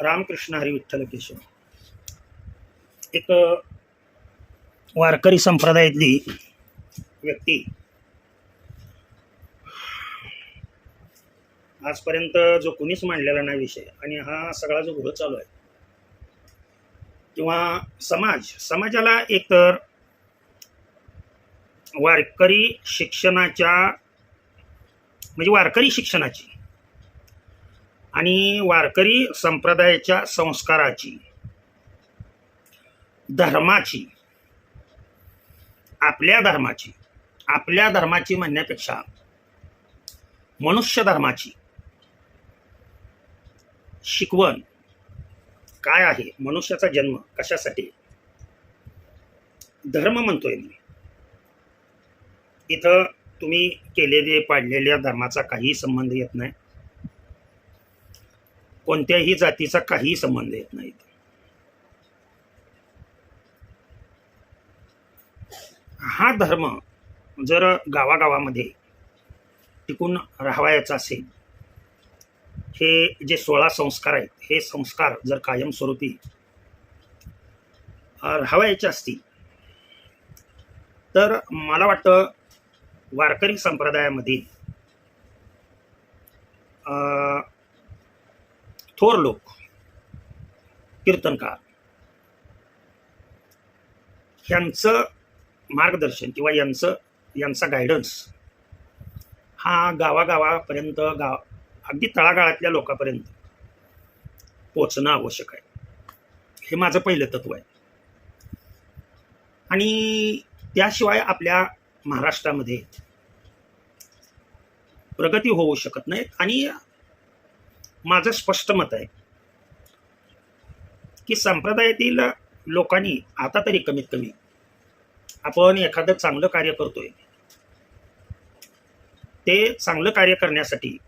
रामकृष्ण हरी विठ्ठल केशव एक वारकरी संप्रदायातली व्यक्ती. आजपर्यंत जो कुणीच मांडलेला नाही विषय आणि हा सगळा जो घोळ चालू आहे. किंवा समाज समाजाला एकतर वारकरी शिक्षणाच्या म्हणजे वारकरी शिक्षणाची आणि वारकरी संप्रदायाच्या संस्काराची धर्माची आपल्या धर्माची आपल्या धर्माची म्हणण्यापेक्षा मनुष्य धर्माची शिकवण काय आहे? मनुष्याचा जन्म कशासाठी? धर्म म्हणतोय मी. इथं तुम्ही केलेले पाडलेल्या धर्माचा काहीही संबंध येत नाही. कोणत्याही जातीचा काहीही संबंध येत नाही. हा धर्म जर गावागावामध्ये टिकून राहावायचा असेल हे जे सोळा संस्कार आहेत हे संस्कार जर कायमस्वरूपी राहावायचे असतील तर मला वाटतं वारकरी संप्रदायामध्ये थोर लोक. कीर्तनकार. यांचं मार्गदर्शन किंवा यांचं यांचा गायडन्स हा गावागावापर्यंत गाव अगदी तळागाळातल्या लोकांपर्यंत पोचणं आवश्यक आहे. हे माझं पहिलं तत्व आहे. आणि त्याशिवाय आपल्या महाराष्ट्रामध्ये प्रगती होऊ शकत नाही आणि माझं स्पष्ट मत आहे. की संप्रदायातील लोकांनी आता तरी कमीत कमी आपण एखादं चांगलं कार्य करतोय. ते चांगलं कार्य करण्यासाठी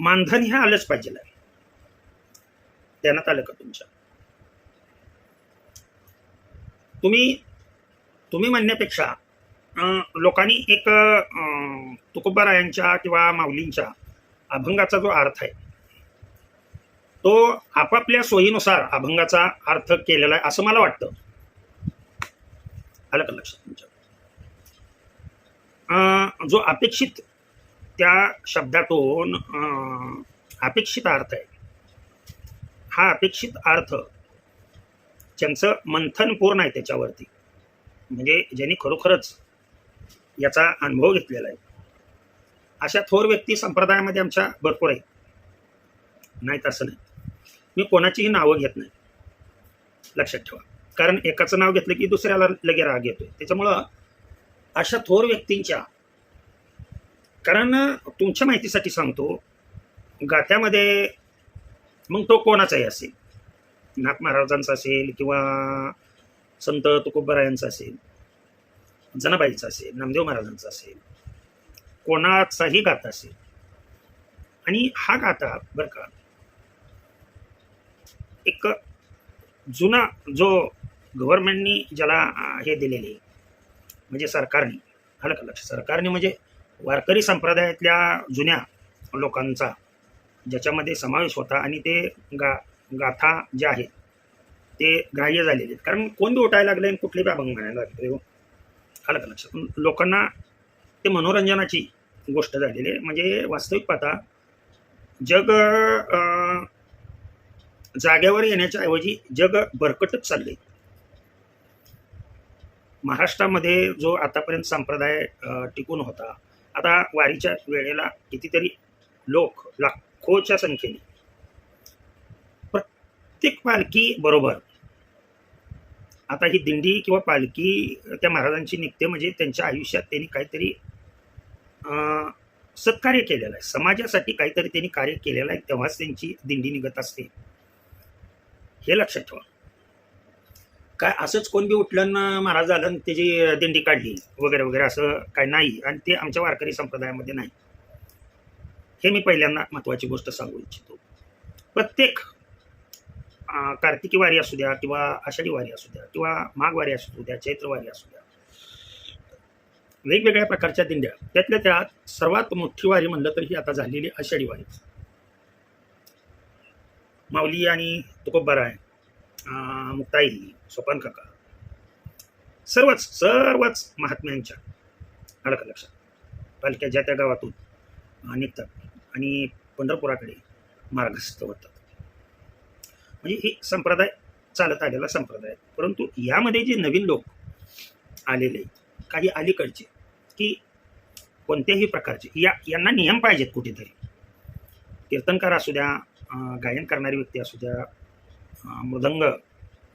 मानधन हे आलंच पाहिजे. देण्यात आलं का तुमच्या? तुम्ही तुम्ही म्हणण्यापेक्षा अं, लोकांनी एक अं, तुकोबारायांच्या किंवा माऊलींच्या अभंगाचा जो अर्थ आहे तो आपापल्या सोयीनुसार अभंगाचा अर्थ केलेला आहे असं मला वाटतं. आलं का लक्षात तुमच्या? अं, जो अपेक्षित त्या शब्दातून अं, अपेक्षित अर्थ आहे हा अपेक्षित अर्थ ज्यांचं मंथन पूर्ण आहे त्याच्यावरती म्हणजे ज्यांनी खरोखरच याचा अनुभव घेतलेला आहे अशा थोर व्यक्ती संप्रदायामध्ये आमच्या भरपूर आहेत. नाहीत असं नाही. मी कोणाचीही नावं घेत नाही. लक्षात ठेवा. कारण एकाचं नाव घेतलं की दुसऱ्याला लगे राग येतोय. त्याच्यामुळं अशा थोर व्यक्तींच्या कारण तुमच्या माहितीसाठी सांगतो गात्यामध्ये मग तो कोणाचाही असेल. नाथ महाराजांचा असेल किंवा संत तुकोबरायांचा असेल जनाबाईचा असेल नामदेव महाराजांचा असेल कोणाचाही गाता असेल. आणि हा गाथा बरं का एक जुना जो गव्हर्नमेंटनी ज्याला हे दिलेले म्हणजे सरकारने आलं का लक्ष सरकारने म्हणजे वारकरी संप्रदायातल्या जुन्या लोकांचा ज्याच्यामध्ये समावेश होता आणि ते गा गाथा ज्या आहेत ते ग्राह्य झालेले आहेत. कारण कोण बी उठायला लागले आणि कुठले बी अभंग म्हणायला लागले. हो आलं का लक्ष लोकांना ते मनोरंजनाची गोष्ट झालेली आहे. म्हणजे वास्तविक पाहता जग जाग्यावर येण्याच्या ऐवजी जग भरकटच चालले महाराष्ट्रामध्ये जो आतापर्यंत संप्रदाय टिकून होता आता वारीच्या वेळेला कितीतरी लोक लाखोच्या संख्येने प्रत्येक पालखी बरोबर. आता ही दिंडी किंवा पालखी त्या महाराजांची निघते म्हणजे त्यांच्या आयुष्यात त्यांनी काहीतरी सत्कार्य केलेलं आहे. समाजासाठी काहीतरी त्यांनी कार्य केलेलं आहे तेव्हाच त्यांची दिंडी निघत असते. हे लक्षात ठेवा. काय असंच कोण बी उठलं महाराज झालं त्याची दिंडी काढली वगैरे वगैरे असं काय नाही आणि ते आमच्या वारकरी संप्रदायामध्ये नाही. हे मी पहिल्यांदा महत्त्वाची गोष्ट सांगू इच्छितो. प्रत्येक कार्तिकी वारी असू द्या किंवा आषाढी वारी असू द्या किंवा माघवारी असू द्या चैत्र वारी असू द्या वेगवेगळ्या प्रकारच्या दिंड्या. त्यातल्या त्यात सर्वात मोठी वारी म्हणलं तर ही आता झालेली आषाढी वारी. माऊली आणि तुकोबराय अं, मुक्ताई सोपान काका. सर्वच सर्वच महात्म्यांच्या आलं का लक्षात? पालख्या ज्या त्या गावातून निघतात आणि पंढरपुराकडे मार्गस्थ होतात. म्हणजे ही संप्रदाय चालत आलेला संप्रदाय. आहे. परंतु यामध्ये जे नवीन लोक आलेले आहेत, काही अलीकडचे की कोणत्याही प्रकारचे. या यांना नियम पाहिजेत कुठेतरी. कीर्तनकार असू द्या गायन करणारी व्यक्ती असू द्या मृदंग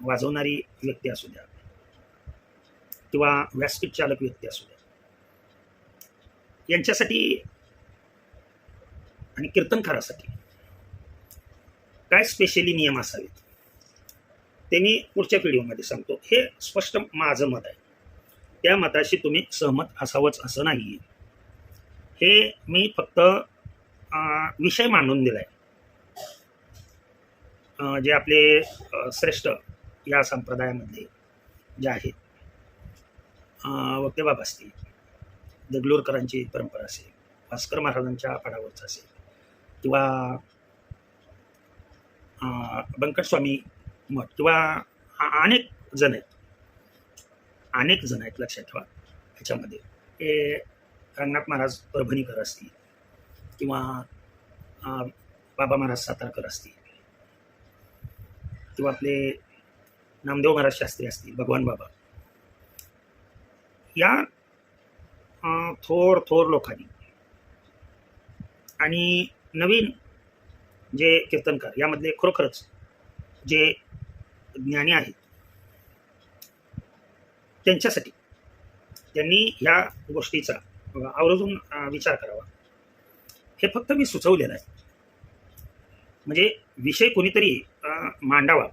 वाजवणारी व्यक्ती असू द्या किंवा व्यासपीठ चालक व्यक्ती असू द्या. यांच्यासाठी आणि कीर्तनकारासाठी काय स्पेशली नियम असावेत? ते मी पुढच्या व्हिडिओमध्ये सांगतो. हे स्पष्ट माझं मत आहे. त्या मताशी तुम्ही सहमत असावंच असं नाही हे मी फक्त विषय मांडून दिलाय. जे आपले श्रेष्ठ या संप्रदायामधले जे आहेत. वक्तेबाब असतील देगलोरकरांची परंपरा असेल भास्कर महाराजांच्या पडावरचं असेल किंवा अं, बंकटस्वामी मठ किंवा अनेक जण आहेत. अनेक जण आहेत लक्षात ठेवा ह्याच्यामध्ये हे रंगनाथ महाराज परभणीकर असतील किंवा बाबा महाराज सातारकर असतील किंवा आपले नामदेव महाराज शास्त्री असतील भगवान बाबा. या थोर थोर लोकांनी आणि नवीन जे कीर्तनकार यामधले खरोखरच जे ज्ञानी आहेत त्यांच्यासाठी. त्यांनी ह्या गोष्टीचा आवर्जून विचार करावा. हे फक्त मी सुचवलेलं आहे. म्हणजे विषय कोणीतरी मांडावा.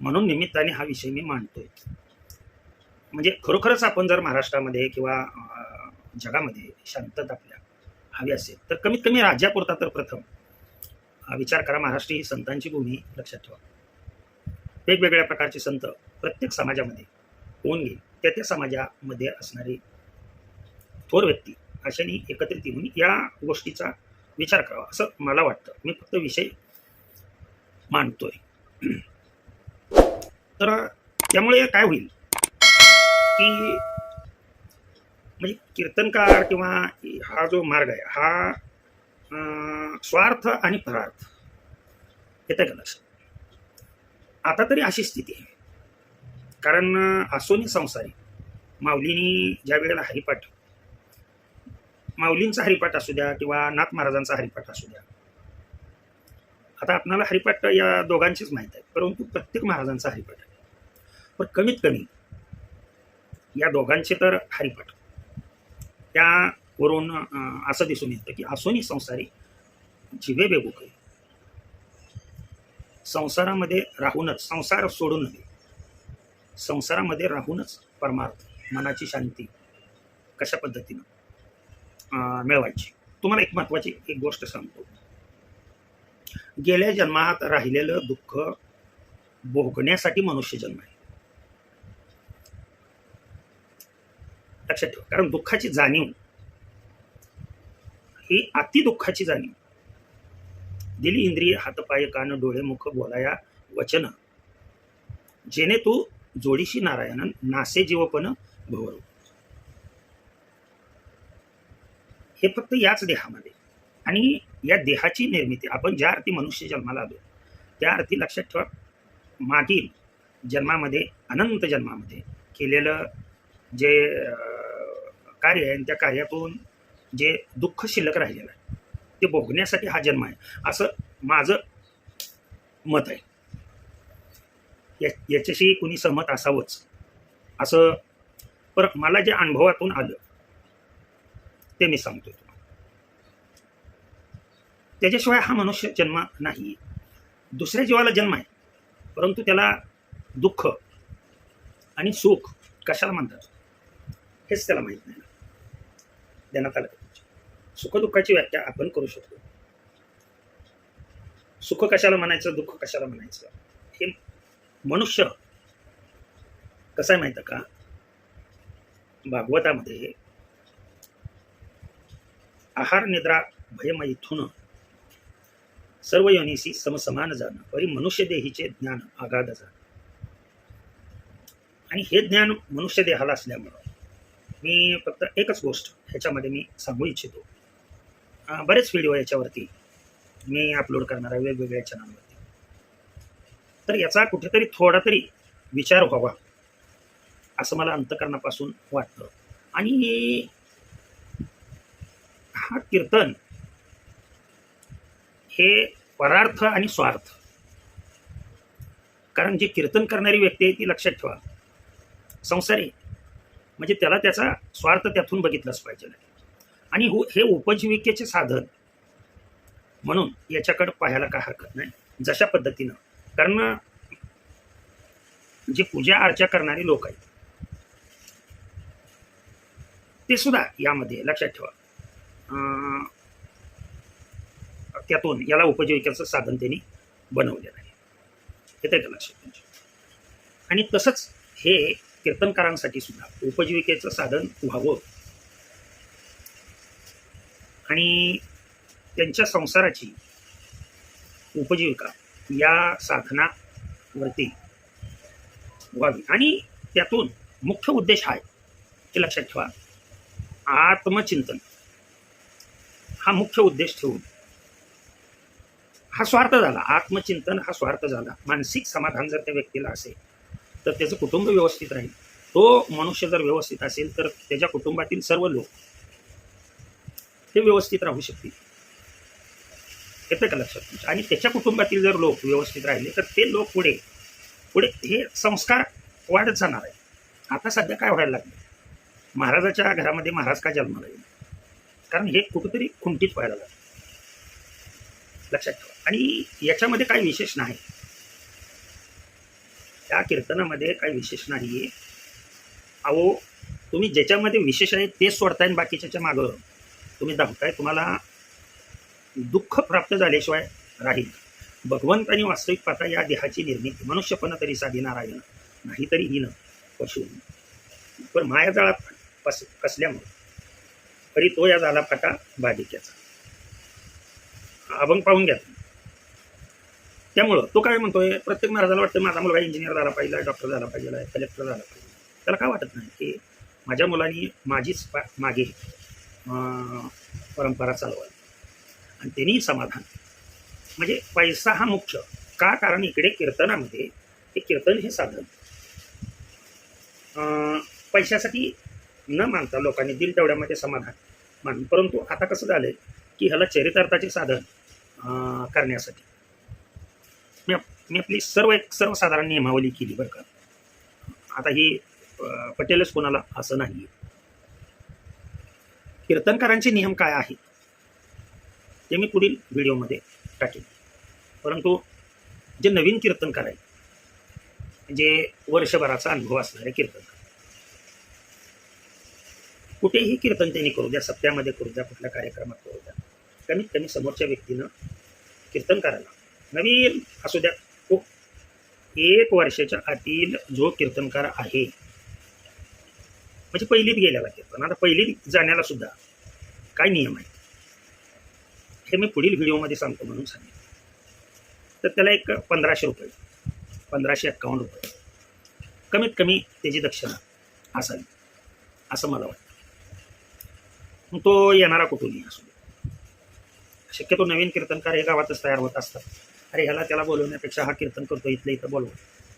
म्हणून निमित्ताने हा विषय मी मांडतोय. म्हणजे खरोखरच आपण जर महाराष्ट्रामध्ये किंवा जगामध्ये शांतता आपल्या हवी असेल तर कमीत कमी राज्यापुरता तर प्रथम विचार करा महाराष्ट्र ही संतांची भूमी लक्षात ठेवा. वेगवेगळ्या प्रकारचे संत प्रत्येक समाजामध्ये होऊन घेईल त्या त्या समाजामध्ये असणारे थोर व्यक्ती अशाने एकत्रित येऊन या गोष्टीचा विचार करावा असं मला वाटतं. मी फक्त विषय मांडतोय. तर त्यामुळे काय होईल की म्हणजे कीर्तनकार किंवा हा जो मार्ग आहे हा स्वार्थ आणि परार्थ येतं का लक्षात आता तरी अशी स्थिती आहे. कारण अं, असोनी संसारी. माऊलीनी ज्या वेळेला हरिपाठ माऊलींचा हरिपाठ असू द्या किंवा नाथ महाराजांचा हरिपाठ असू द्या. आता आपणाला हरिपाठ या दोघांचीच माहीत आहे परंतु प्रत्येक महाराजांचा हरिपाठ आहे. पण कमीत कमी या दोघांचे तर हरिपाठ. त्यावरून असं दिसून येतं की असोनी संसारी जिवे बेबुके संसारामध्ये राहूनच संसार सोडून नव्हे संसारामध्ये राहूनच परमार्थ मनाची शांती कशा पद्धतीनं अं, मिळवायची? तुम्हाला एक महत्वाची एक गोष्ट सांगतो. गेल्या जन्मात राहिलेलं दुःख भोगण्यासाठी मनुष्य जन्म आहे. लक्षात ठेवा कारण दुःखाची जाणीव ही अति दुःखाची जाणीव. दिली इंद्रिय हातपाय कान डोळे मुख बोलाया वचन जेणे तू जोडीशी नारायणन नासे जीवपण भवर. हे फक्त याच देहामध्ये. आणि या देहाची निर्मिती आपण ज्या अर्थी मनुष्य जन्माला आलो त्या अर्थी लक्षात ठेवा. मागील जन्मामध्ये अनंत जन्मामध्ये केलेलं जे कार्य आहे आणि त्या कार्यातून जे दुःख शिल्लक राहिलेलं आहे ते भोगण्यासाठी हा जन्म आहे. असं माझं मत आहे. या याच्याशी कुणी सहमत असावंच. असं पर मला जे अनुभवातून आलं ते मी सांगतो तुम्हाला. त्याच्याशिवाय हा मनुष्य जन्म नाही. दुसऱ्या जीवाला जन्म आहे परंतु त्याला दुःख आणि सुख कशाला म्हणतात? हेच त्याला माहीत नाही. देण्यात आलं सुखदुःखाची व्याख्या आपण करू शकतो. सुख कशाला म्हणायचं दुःख कशाला म्हणायचं? हे मनुष्य. कसं आहे माहीत का? भागवतामध्ये आहार निद्रा भयमैथुन सर्व योनीशी समसमान जाणं परी मनुष्य देहीचे ज्ञान आगाध जाणं. आणि हे ज्ञान मनुष्य देहाला असल्यामुळं मी फक्त एकच गोष्ट ह्याच्यामध्ये मी सांगू इच्छितो. बरेच व्हिडिओ याच्यावरती मी अपलोड करणार आहे वेगवेगळ्या चॅनलवरती तर याचा कुठेतरी थोडा तरी विचार व्हावा असं मला अंतकरणापासून वाटतं. आणि हा कीर्तन हे परार्थ आणि स्वार्थ. कारण जे कीर्तन करणारी व्यक्ती आहे ती लक्षात ठेवा. संसारी म्हणजे त्याला त्याचा स्वार्थ त्यातून बघितलाच पाहिजे. आणि हो हे उपजीविकेचे साधन म्हणून याच्याकडे पाहायला काय हरकत नाही. जशा पद्धतीनं कारण जे पूजा अर्चा करणारे लोक आहेत ते सुद्धा यामध्ये लक्षात ठेवा. अं, त्यातून याला उपजीविकेचं साधन त्यांनी बनवलेलं आहे. येतं का लक्षात आणि तसंच हे कीर्तनकारांसाठी सुद्धा उपजीविकेचं साधन व्हावं. आणि त्यांच्या संसाराची उपजीविका या साधनावरती व्हावी आणि त्यातून मुख्य उद्देश हा आहे हे लक्षात ठेवा. आत्मचिंतन हा मुख्य उद्देश ठेवून. हा स्वार्थ झाला. आत्मचिंतन हा स्वार्थ झाला. मानसिक समाधान जर त्या व्यक्तीला असेल तर त्याचं कुटुंब व्यवस्थित राहील. तो मनुष्य जर व्यवस्थित असेल तर त्याच्या कुटुंबातील सर्व लोक ते व्यवस्थित राहू शकतील. येतं का लक्षात तुमच्या? आणि त्याच्या कुटुंबातील जर लोक व्यवस्थित राहिले तर ते लोक पुढे पुढे हे संस्कार वाढत जाणार आहे आता सध्या काय व्हायला लागलं? महाराजाच्या घरामध्ये महाराज का जन्माला येईल कारण हे कुठेतरी खुंटीत व्हायला लागलं. लक्षात ठेवा. आणि याच्यामध्ये काही विशेष नाही. त्या कीर्तनामध्ये काही विशेष नाही आहे अहो तुम्ही ज्याच्यामध्ये विशेष आहे ते सोडताय आणि बाकीच्याच्या मागं. तुम्ही धावताय तुम्हाला दुःख प्राप्त झाल्याशिवाय राहील. भगवंतानी वास्तविक पाहता या देहाची निर्मिती मनुष्यपणा तरी साधी नारायण नाही तरी पशु. पण माया जाळात पस फसल्यामुळे. तरी तो या झाला फाटा बाधिक्याचा. अभंग पाहून घ्या. त्यामुळं तो काय म्हणतोय? प्रत्येक महाराजाला वाटतं माझा मुलगा इंजिनियर झाला पाहिजे डॉक्टर झाला पाहिजे कलेक्टर झाला पाहिजे. त्याला काय वाटत नाही? की माझ्या मुलांनी माझीच पा- मागे परंपरा चालवावी. आणि त्यांनी समाधान म्हणजे पैसा हा मुख्य का? कारण इकडे कीर्तनामध्ये हे कीर्तन हे साधन. पैशासाठी न मानता लोकांनी दिल तेवढ्यामध्ये समाधान मान. परंतु आता कसं झालं की ह्याला चरितार्थाचे साधन करण्यासाठी. मी मी आपली सर्व एक सर्वसाधारण नियमावली केली बरं का. आता ही पटेलच कोणाला असं नाही कीर्तनकारांचे नियम काय आहेत? ते मी पुढील व्हिडिओमध्ये टाकेन. परंतु जे नवीन कीर्तनकार आहेत जे वर्षभराचा अनुभव असणारे कीर्तनकार कुठेही कीर्तन त्यांनी करू द्या सप्त्यामध्ये करू द्या कुठल्या कार्यक्रमात करू द्या कमीत कमी समोरच्या व्यक्तीनं कीर्तन करायला नवीन असू द्या तो एक वर्षाच्या आतील जो कीर्तनकार आहे म्हणजे पहिलीत गेल्याला कीर्तन आता पहिलीत जाण्याला सुद्धा काय नियम आहे हे मी पुढील व्हिडिओमध्ये सांगतो म्हणून सांगितलं तर त्याला एक पंधराशे रुपये पंधराशे एक्कावन्न रुपये. कमीत कमी त्याची दक्षिणा असावी असं मला वाटतं. तो येणारा कुठूनही असू शक्यतो नवीन कीर्तनकार हे गावातच तयार होत असतात. अरे ह्याला त्याला बोलवण्यापेक्षा हा कीर्तन करतो इथलं इथं बोलवा.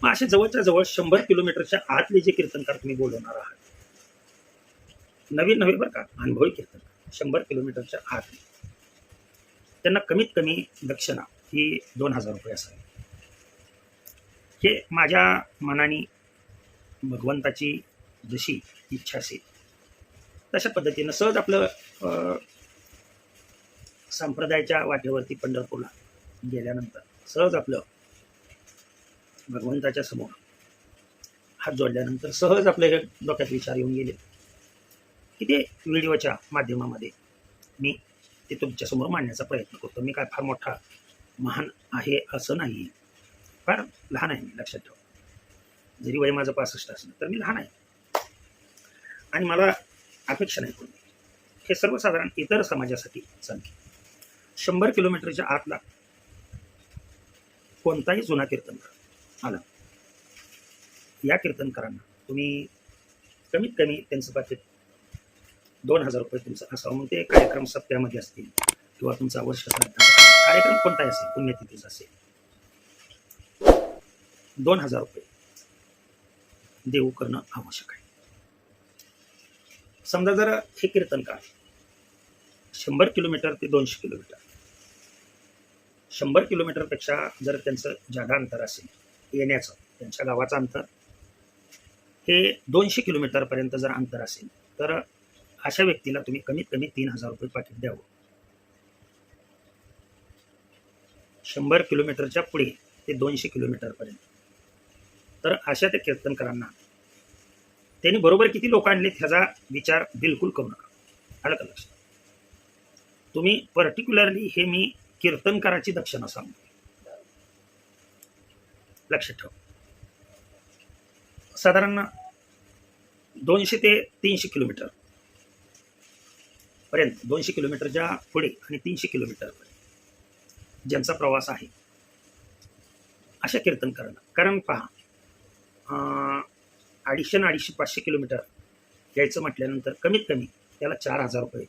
मग असे जवळच्या जवळ शंभर किलोमीटरच्या आतले जे कीर्तनकार तुम्ही बोलवणार आहात नवीन नव्हे बरं का अनुभवी कीर्तन शंभर किलोमीटरच्या आत त्यांना कमीत कमी दक्षिणा ही दोन हजार रुपये असावी. हे माझ्या मनाने भगवंताची जशी इच्छा असेल तशा पद्धतीनं सहज आपलं अं, संप्रदायाच्या वाटेवरती पंढरपूरला गेल्यानंतर सहज आपलं भगवंताच्या समोर हात जोडल्यानंतर सहज आपल्या डोक्यात विचार येऊन गेले. की ते व्हिडिओच्या माध्यमामध्ये मी ते तुमच्यासमोर मांडण्याचा प्रयत्न करतो. मी काय फार मोठा महान आहे असं नाही. फार लहान आहे मी लक्षात ठेवा. जरी वय माझं पासष्ट असलं तर मी लहान आहे. आणि मला अपेक्षा नाही कोणी. हे सर्वसाधारण इतर समाजासाठी सांगते शंभर किलोमीटरच्या आतला कोणताही जुना कीर्तनकार आला. या कीर्तनकारांना तुम्ही कमीत कमी त्यांचं पाकिट दोन हजार रुपये तुमचं असावा. मग ते कार्यक्रम सप्त्यामध्ये असतील किंवा तुमचा वर्ष कार्यक्रम कोणताही असेल पुण्यतिथीचा असेल. दोन हजार रुपये देऊ करणं आवश्यक आहे. समजा जर हे कीर्तनकार शंभर किलोमीटर ते दोनशे किलोमीटर. शंभर किलोमीटरपेक्षा जर त्यांचं जादा अंतर असेल येण्याचं त्यांच्या गावाचं अंतर हे दोनशे किलोमीटरपर्यंत जर अंतर असेल तर अशा व्यक्तीला तुम्ही कमीत कमी तीन हजार रुपये पाकिट द्यावं. शंभर किलोमीटरच्या पुढे ते दोनशे किलोमीटरपर्यंत तर अशा त्या कीर्तनकारांना त्यांनी बरोबर किती लोक आणले ह्याचा विचार बिलकुल करू नका. आलं का लक्षात? तुम्ही पर्टिक्युलरली हे मी कीर्तनकाराची दक्षिणा सांगतो. लक्ष ठेवा. साधारण दोनशे ते तीनशे किलोमीटर. पर्यंत दोनशे किलोमीटरच्या पुढे आणि तीनशे किलोमीटरपर्यंत ज्यांचा प्रवास आहे. अशा कीर्तनकारांना कारण पहा अडीचशे आणि अडीचशे पाचशे किलोमीटर यायचं म्हटल्यानंतर कमीत कमी त्याला चार हजार रुपये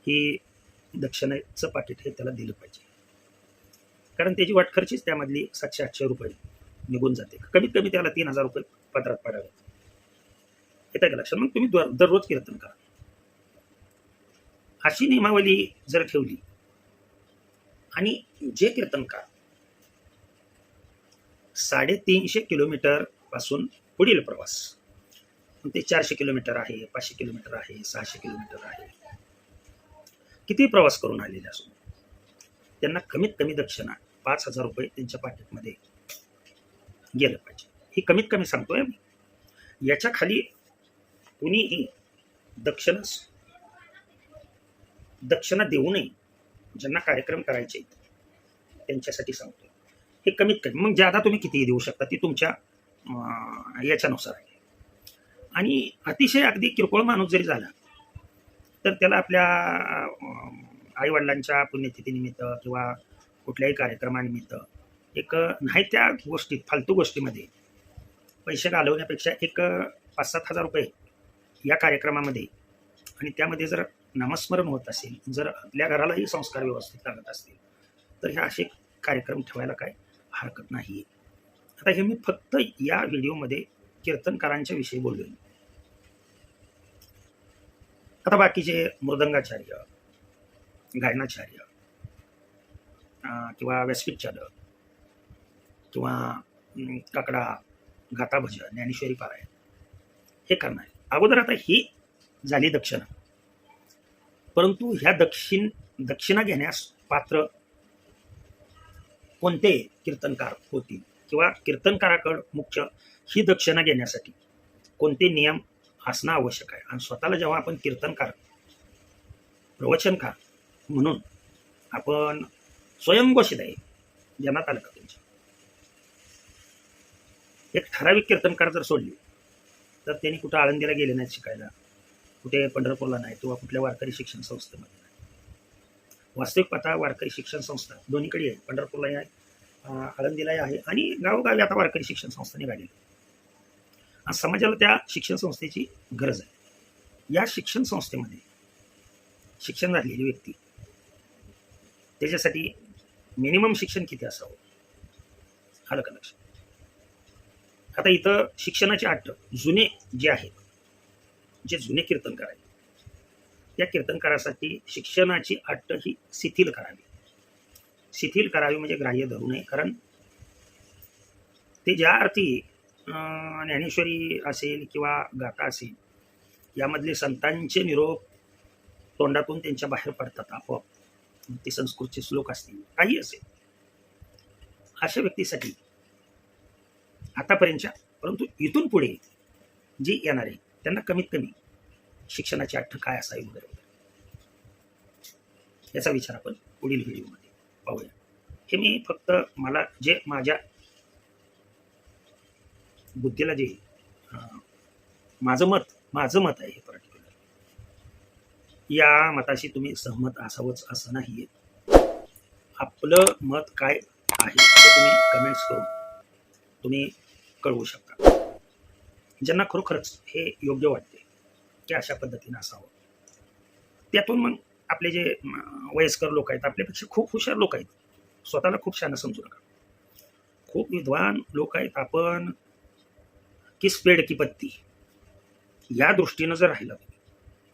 ही दक्षिणेचं पाकिट हे त्याला दिलं पाहिजे. कारण त्याची वाट खर्चीच त्यामधली सातशे आठशे रुपये निघून जाते. कमीत कमी त्याला तीन हजार रुपये पदरात पडावे. येतं का लक्षात? मग तुम्ही दर- दररोज कीर्तन करा. अशी नियमावली जर ठेवली आणि जे कीर्तनकार साडेतीनशे किलोमीटरपासून पुढील प्रवास ते चारशे किलोमीटर आहे पाचशे किलोमीटर आहे सहाशे किलोमीटर आहे किती प्रवास करून आलेले असून? त्यांना कमीत कमी दक्षिणा पाच हजार रुपये त्यांच्या पाकिटमध्ये गेलं पाहिजे. ही कमीत कमी सांगतोय याच्या खाली कुणीही दक्षिणा दक्षिणा देऊ नये. ज्यांना कार्यक्रम करायचे त्यांच्यासाठी सांगतो हे कमीत कमी. मग ज्यादा तुम्ही कितीही देऊ शकता ती तुमच्या याच्यानुसार आहे. आणि अतिशय अगदी किरकोळ माणूस जरी झाला तर त्याला आपल्या आईवडिलांच्या पुण्यतिथीनिमित्त किंवा कुठल्याही कार्यक्रमानिमित्त एक नाही त्या गोष्टीत फालतू गोष्टीमध्ये पैसे घालवण्यापेक्षा एक पाच सात हजार रुपये या कार्यक्रमामध्ये आणि त्यामध्ये जर नामस्मरण होत असेल जर आपल्या घरालाही संस्कार व्यवस्थित लागत असतील तर हे असे कार्यक्रम ठेवायला काय हरकत नाही आता हे मी फक्त या व्हिडिओमध्ये कीर्तनकारांच्या विषयी बोललोय आता बाकीचे मृदंगाचार्य गायनाचार्य किंवा व्यासपीठचार्य किंवा काकडा गाता भजन ज्ञानेश्वरी पारायण हे करणार अगोदर आता ही झाली दक्षिणा. परंतु ह्या दक्षिण दक्षिणा घेण्यास पात्र कोणते कीर्तनकार होतील? किंवा कीर्तनकाराकडं मुख्य ही दक्षिणा घेण्यासाठी कोणते नियम असणं आवश्यक आहे? आणि स्वतःला जेव्हा आपण कीर्तनकार प्रवचनकार म्हणून आपण स्वयंघोषित आहे जनात आलं का तुमच्या? एक ठराविक कीर्तनकार जर सोडली तर त्यांनी कुठं आळंदीला गेले नाहीत शिकायला? कुठे पंढरपूरला नाही किंवा कुठल्या वारकरी शिक्षण संस्थेमध्ये नाही. वास्तविक पाहता वारकरी शिक्षण संस्था दोन्हीकडे आहे. पंढरपूरलाही आहे आळंदीलाही आहे आणि गावोगावी आता वारकरी शिक्षण संस्था निघालेली आहे. समाजाला त्या शिक्षण संस्थेची गरज आहे. या शिक्षण संस्थेमध्ये शिक्षण झालेली व्यक्ती त्याच्यासाठी मिनिमम शिक्षण किती असावं? आलं का लक्ष आता इथं शिक्षणाची अट जुने जे आहेत जे जुने कीर्तनकार आहेत. त्या कीर्तनकारासाठी शिक्षणाची अट ही शिथिल करावी. शिथिल करावी म्हणजे ग्राह्य धरू नये. कारण ते ज्या अर्थी अं, ज्ञानेश्वरी असेल किंवा गाथा असेल यामधले संतांचे निरोप तोंडातून त्यांच्या बाहेर पडतात आपोआप. ते संस्कृतचे श्लोक असतील काही असेल. अशा व्यक्तीसाठी आतापर्यंतच्या परंतु इथून पुढे जी येणार आहे त्यांना कमीत कमी शिक्षणाची अट्ट काय असावी वगैरे वगैरे याचा विचार आपण पुढील व्हिडिओमध्ये पाहूया. हे मी फक्त मला जे माझ्या बुद्धीला जे माझं मत माझं मत आहे हे पर्टिक्युलर या मताशी तुम्ही सहमत असावंच असं नाही आपलं मत काय आहे ते तुम्ही कमेंट्स करून तुम्ही कळवू शकता. ज्यांना खरोखरच हे योग्य वाटते की अशा पद्धतीनं असावं. त्यातून मग आपले जे वयस्कर लोक आहेत आपल्यापेक्षा खूप हुशार लोक आहेत स्वतःला खूप शहाणं समजू नका. खूप विद्वान लोक आहेत आपण किस पेड की पत्ती. या दृष्टीनं जर राहिलं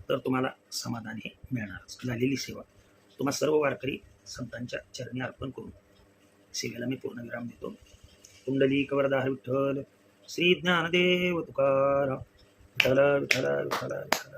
तर तुम्हाला समाधान हे मिळणारच. झालेली सेवा. तुम्हा सर्व वारकरी संतांच्या चरणी अर्पण करून सेवेला मी पूर्ण विराम देतो. कुंडली कवरदार विठ्ठल श्री ज्ञानदेव तुकाराम विठ्ठल विठ्ठल विठ्ठल विठ्ठल